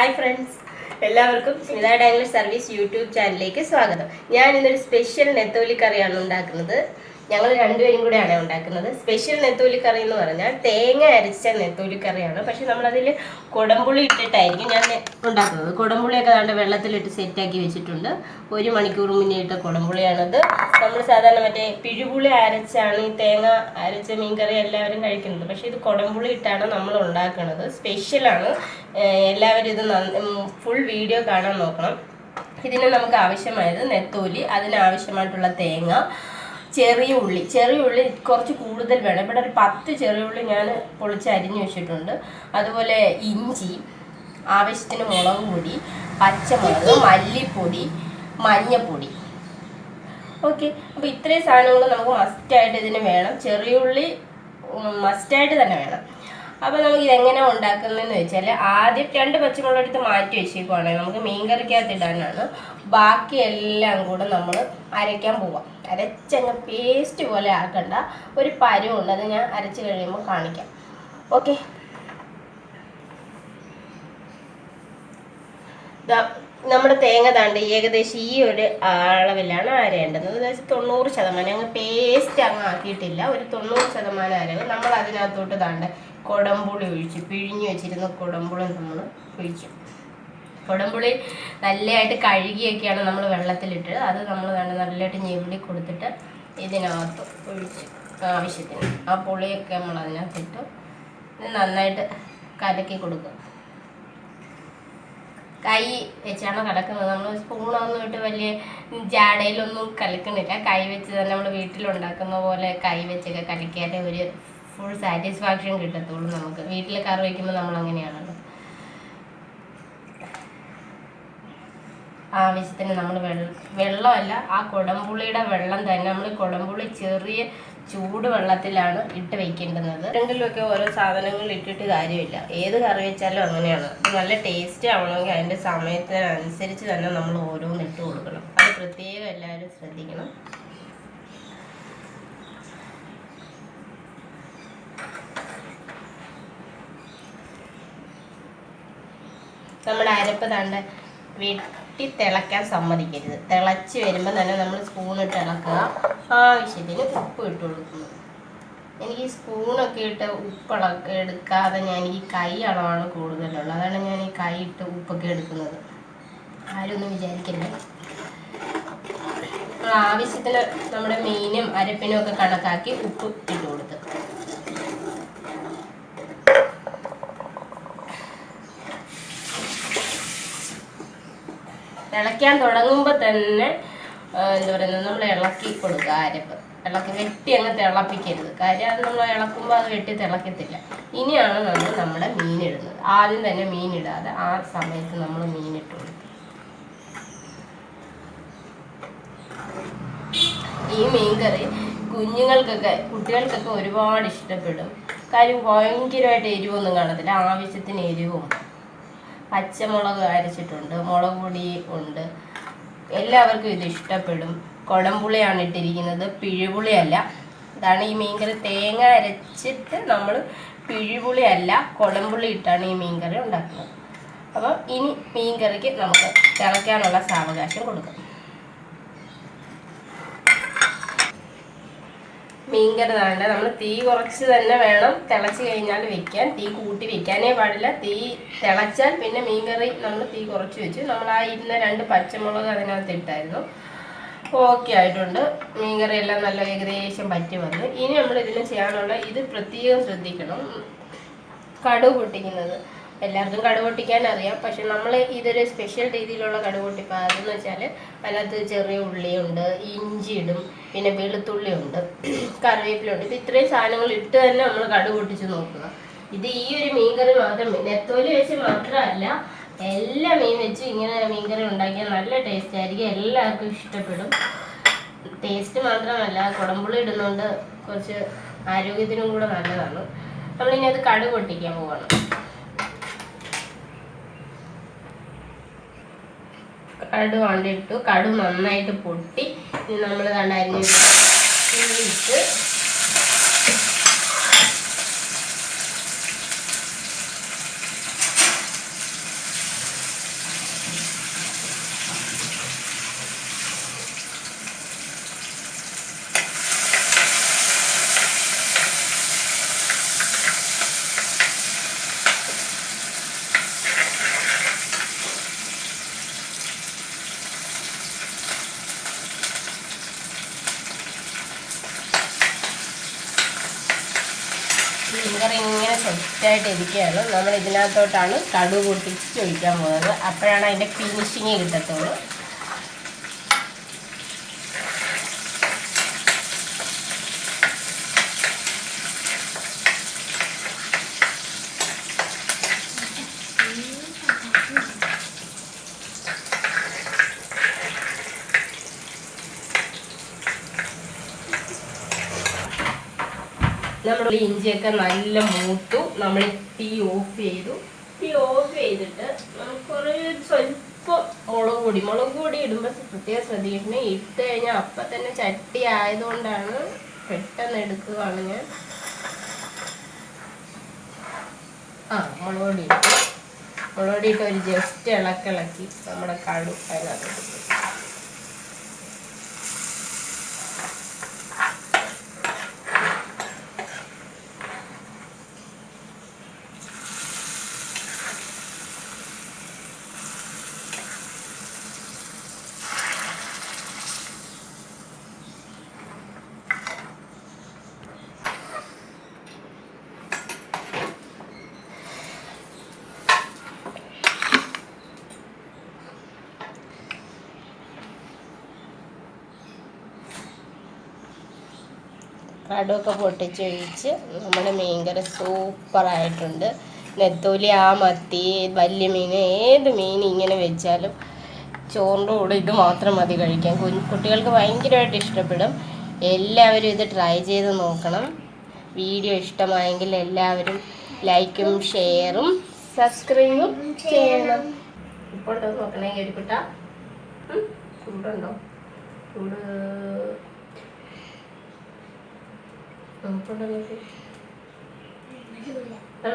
Hi friends എല്ലാവർക്കും Smitha ഡാംഗ്ലർ service YouTube ചാനലിലേക്ക് സ്വാഗതം. ഞാൻ ഇന്നൊരു സ്പെഷ്യൽ നെത്തോലി കറിയാണ് ഉണ്ടാക്കുന്നത്. ഞങ്ങൾ രണ്ടുപേരും കൂടെയാണ് ഉണ്ടാക്കുന്നത്. സ്പെഷ്യൽ നെത്തോലി കറി എന്ന് പറഞ്ഞാൽ തേങ്ങ അരച്ച നെത്തോലി കറിയാണ് പക്ഷെ നമ്മളതിൽ കുടംപുളി ഇട്ടിട്ടായിരിക്കും ഞാൻ ഉണ്ടാക്കുന്നത്. കുടംപുളിയൊക്കെ ദാണ്ട് വെള്ളത്തിലിട്ട് സെറ്റാക്കി വെച്ചിട്ടുണ്ട്. ഒരു മണിക്കൂർ മുന്നേ ഇട്ട കുടംപുളിയാണത്. നമ്മൾ സാധാരണ മറ്റേ പിഴുപുളി അരച്ചാണ് ഈ തേങ്ങ അരച്ച മീൻകറി എല്ലാവരും കഴിക്കുന്നത്. പക്ഷെ ഇത് കുടംപുളി ഇട്ടാണ് നമ്മൾ ഉണ്ടാക്കുന്നത്. സ്പെഷ്യലാണ് എല്ലാവരും ഇത് ഫുൾ വീഡിയോ കാണാൻ നോക്കണം. ഇതിന് നമുക്ക് ആവശ്യമായത് നെത്തോലി അതിനാവശ്യമായിട്ടുള്ള തേങ്ങ ചെറിയ ഉള്ളി ചെറിയ ഉള്ളി കുറച്ച് കൂടുതൽ വേണം. ഇവിടെ ഒരു പത്ത് ചെറിയ ഉള്ളി ഞാൻ പൊളിച്ച് അരിഞ്ഞു വെച്ചിട്ടുണ്ട്. അതുപോലെ ഇഞ്ചി ആവശ്യത്തിന് മുളക് പൊടി പച്ചമുളക് മല്ലിപ്പൊടി മഞ്ഞപ്പൊടി. ഓക്കെ അപ്പോൾ ഇത്രയും സാധനങ്ങൾ നമുക്ക് മസ്റ്റായിട്ട് ഇതിന് വേണം. ചെറിയ ഉള്ളി മസ്റ്റായിട്ട് തന്നെ വേണം. അപ്പോൾ നമുക്ക് ഇതെങ്ങനെ ഉണ്ടാക്കുന്നതെന്ന് വെച്ചാൽ ആദ്യം രണ്ട് പച്ചമുളക് എടുത്ത് മാറ്റി വെച്ചേക്കുവാണെങ്കിൽ നമുക്ക് മീൻകറിക്കകത്ത് ഇടാനാണ്. ബാക്കി എല്ലാം കൂടെ നമ്മൾ അരയ്ക്കാൻ പോവാം. അരച്ചങ്ങ് പേസ്റ്റ് പോലെ ആക്കണ്ട. ഒരു പരുവുണ്ട് അത് ഞാൻ അരച്ച് കഴിയുമ്പോൾ കാണിക്കാം. ഓക്കെ. നമ്മുടെ തേങ്ങ താണ്ട് ഏകദേശം ഈ ഒരു അളവിലാണ് അരയേണ്ടത്. അതായത് തൊണ്ണൂറ് ശതമാനം. അങ്ങ് പേസ്റ്റ് അങ്ങ് ആക്കിയിട്ടില്ല. ഒരു തൊണ്ണൂറ് ശതമാനം അരവ് നമ്മൾ അതിനകത്തോട്ട് താണ്ട് കുടംപുളി ഒഴിച്ചു പിഴിഞ്ഞു വെച്ചിരുന്ന കുടംപുളി നമ്മൾ ഒഴിച്ചു. കുടംപുളി നല്ലതായിട്ട് കഴുകിയൊക്കെയാണ് നമ്മൾ വെള്ളത്തിലിട്ട്. അത് നമ്മൾ താണ്ട് നല്ലതായിട്ട് ഞെവിളി കൊടുത്തിട്ട് ഇതിനകത്ത് ഒഴിച്ച് ആവശ്യത്തിന്. ആ പുളിയൊക്കെ നമ്മൾ അതിനകത്തിട്ട് നന്നായിട്ട് കലക്കി കൊടുക്കുക. കൈ വെച്ചാണ് കലക്കുന്നത് നമ്മൾ സ്പൂണൊന്നും ഇട്ട് വലിയ ജാടയിലൊന്നും കലക്കുന്നില്ല കൈ വെച്ച് തന്നെ നമ്മൾ വീട്ടിലുണ്ടാക്കുന്ന പോലെ കൈ വെച്ചൊക്കെ കലക്കിയാലേ ഒരു ഫുൾ സാറ്റിസ്ഫാക്ഷൻ കിട്ടത്തുള്ളൂ നമുക്ക്. വീട്ടിൽ കറി വയ്ക്കുമ്പോൾ നമ്മൾ അങ്ങനെയാണല്ലോ ആവശ്യത്തിന് നമ്മൾ വെള്ളം വെള്ളമല്ല ആ കുടംപുളിയുടെ വെള്ളം തന്നെ. നമ്മൾ കുടംപുളി ചെറിയ ചൂട് വെള്ളത്തിലാണ് ഇട്ട് വെക്കേണ്ടുന്നത്. എന്തെങ്കിലുമൊക്കെ ഓരോ സാധനങ്ങൾ ഇട്ടിട്ട് കാര്യമില്ല. ഏത് കറി വെച്ചാലും അങ്ങനെയാണ്. നല്ല ടേസ്റ്റ് ആവണമെങ്കിൽ അതിന്റെ സമയത്തിനനുസരിച്ച് തന്നെ നമ്മൾ ഓരോന്ന് ഇട്ട് കൊടുക്കണം. അത് പ്രത്യേകം എല്ലാവരും ശ്രദ്ധിക്കണം. നമ്മുടെ അരപ്പ് തണ്ട് വെട്ടി തിളയ്ക്കാൻ സമ്മതിക്കരുത്. തിളച്ച് വരുമ്പോൾ തന്നെ നമ്മൾ സ്പൂണിട്ട് ഇളക്കുക. ആവശ്യത്തിന് ഉപ്പ് ഇട്ട് കൊടുക്കുന്നു. എനിക്ക് സ്പൂണൊക്കെ ഇട്ട് ഉപ്പിളക്ക എടുക്കാതെ ഞാൻ ഈ കൈ അളവാണ് കൂടുതലുള്ളത്. അതാണ് ഞാൻ ഈ കൈ ഇട്ട് ഉപ്പൊക്കെ എടുക്കുന്നത്. ആരും ഒന്നും വിചാരിക്കരുത്. ആവശ്യത്തിന് നമ്മുടെ മീനും അരപ്പിനും ഒക്കെ കണക്കാക്കി ഉപ്പ് ഇട്ട് കൊടുത്ത്. തിളയ്ക്കാൻ തുടങ്ങുമ്പോൾ തന്നെ എന്താ പറയുന്നത് നമ്മൾ ഇളക്കി കൊടുക്കുക അരപ്പ്. ഇളക്കി വെട്ടി അങ്ങ് തിളപ്പിക്കരുത്. കാര്യം അത് നമ്മൾ ഇളക്കുമ്പോൾ അത് വെട്ടി തിളക്കത്തില്ല. ഇനിയാണ് നമ്മൾ നമ്മുടെ മീൻ ഇടുന്നത്. ആദ്യം തന്നെ മീൻ ഇടാതെ ആ സമയത്ത് നമ്മൾ മീൻ ഇട്ട് കൊടുക്കും ഈ മീൻകറി കുഞ്ഞുങ്ങൾക്കൊക്കെ കുട്ടികൾക്കൊക്കെ ഒരുപാട് ഇഷ്ടപ്പെടും. കാര്യം ഭയങ്കരമായിട്ട് എരിവൊന്നും കാണത്തില്ല. ആവശ്യത്തിന് എരിവും. പച്ചമുളക് അരച്ചിട്ടുണ്ട് മുളക് പൊടി ഉണ്ട്. എല്ലാവർക്കും ഇത് ഇഷ്ടപ്പെടും. കുടംപുളിയാണ് ഇട്ടിരിക്കുന്നത്. പിഴുപുളിയല്ല. ഇതാണ് ഈ മീൻകറി. തേങ്ങ അരച്ചിട്ട് നമ്മൾ പിഴിപുളിയല്ല കുടംപുളി ഇട്ടാണ് ഈ മീൻകറി ഉണ്ടാക്കുന്നത്. അപ്പോൾ ഇനി മീൻകറിക്ക് നമുക്ക് തിളയ്ക്കാനുള്ള സാവകാശം കൊടുക്കാം. മീൻകറി വേണ്ട. നമ്മൾ തീ കുറച്ച് തന്നെ വേണം. തിളച്ച് കഴിഞ്ഞാൽ വെക്കാൻ. തീ കൂട്ടി വെക്കാനേ പാടില്ല. തീ തിളച്ചാൽ പിന്നെ മീൻകറി നമ്മൾ തീ കുറച്ച് വെച്ചു. നമ്മൾ ആ ഇരുന്ന രണ്ട് പച്ചമുളക് അതിനകത്ത് ഇട്ടായിരുന്നു. ഓക്കെ ആയിട്ടുണ്ട്. മീൻകറി എല്ലാം നല്ല ഏകദേശം പറ്റി വന്നു. ഇനി നമ്മൾ ഇതിന് ചെയ്യാനുള്ള ഇത് പ്രത്യേകം ശ്രദ്ധിക്കണം. കടുക് പൊട്ടിക്കുന്നത്. എല്ലാവർക്കും കടുക് പൊട്ടിക്കാൻ അറിയാം പക്ഷെ നമ്മൾ ഇതൊരു സ്പെഷ്യൽ രീതിയിലുള്ള കടുക് പൊട്ടിപ്പോൾ അതെന്ന് വെച്ചാൽ അതിനകത്ത് ചെറിയ ഉള്ളിയുണ്ട് ഇഞ്ചി ഇടും പിന്നെ വെളുത്തുള്ളി ഉണ്ട് കറിവേപ്പിലുണ്ട് ഇപ്പം ഇത്രയും സാധനങ്ങൾ ഇട്ട് തന്നെ നമ്മൾ കടുക് പൊട്ടിച്ച് നോക്കുക. ഇത് ഈ ഒരു മീൻകറി മാത്രം നെത്തോലി വെച്ച് മാത്രമല്ല എല്ലാ മീൻ വെച്ച് ഇങ്ങനെ മീൻകറി ഉണ്ടാക്കിയാൽ നല്ല ടേസ്റ്റ് ആയിരിക്കും. എല്ലാവർക്കും ഇഷ്ടപ്പെടും. ടേസ്റ്റ് മാത്രമല്ല കുടമ്പുളി ഇടുന്നതുകൊണ്ട് കുറച്ച് ആരോഗ്യത്തിനും കൂടെ നല്ലതാണ്. നമ്മളിനി അത് കടുക് പൊട്ടിക്കാൻ പോവാണ്. കടു കൊണ്ടിട്ടു കടു നന്നായിട്ട് പൊട്ടി. ഇനി നമ്മൾ കണ്ടായിരുന്നു ഇട്ട് കറി ഇങ്ങനെ സെറ്റായിട്ട് ഇരിക്കുകയാണ്. നമ്മൾ ഇതിനകത്തോട്ടാണ് കടു പൊട്ടിച്ച് ഒഴിക്കാൻ പോകുന്നത്. അപ്പോഴാണ് അതിന്റെ ഫിനിഷിങ് കിട്ടത്തുള്ളൂ. നമ്മുടെ ഇഞ്ചിയൊക്കെ നല്ല മൂത്തു. നമ്മൾ തീ ഓഫ് ചെയ്തു. തീ ഓഫ് ചെയ്തിട്ട് നമുക്ക് കുറേ സ്വല്പം മുളക് പൊടി. മുളക് പൊടി ഇടുമ്പോൾ പ്രത്യേകം ശ്രദ്ധിക്കണം ഇട്ട് കഴിഞ്ഞാൽ അപ്പം തന്നെ ചട്ടി ആയതുകൊണ്ടാണ് പെട്ടെന്ന് എടുക്കുകയാണ് ഞാൻ. ആ മുളക് പൊടി ഇട്ടു. മുളക് പൊടി ഇട്ട് ഒരു ജസ്റ്റ് ഇളക്കിളക്കി നമ്മുടെ കടു അതിനകത്ത് ഇട്ടു. പൊട്ടിച്ച് ഒഴിച്ച് നമ്മുടെ മീൻകറി സൂപ്പറായിട്ടുണ്ട്. നെത്തോലി ആ മത്തി വലിയ മീൻ ഏത് മീൻ ഇങ്ങനെ വെച്ചാലും ചോറിന്റെ കൂടെ ഇത് മാത്രം മതി കഴിക്കാൻ. കുട്ടികൾക്ക് ഭയങ്കരമായിട്ട് ഇഷ്ടപ്പെടും. എല്ലാവരും ഇത് ട്രൈ ചെയ്ത് നോക്കണം. വീഡിയോ ഇഷ്ടമായെങ്കിൽ എല്ലാവരും ലൈക്കും ഷെയറും സബ്സ്ക്രൈബും ചെയ്യണം. ഉണ്ടോ നോക്കണേ കേട്ടിക്കുട്ട ചൂടുണ്ടോ? ചൂട് നോക്കണ്ടല്ലോ ആ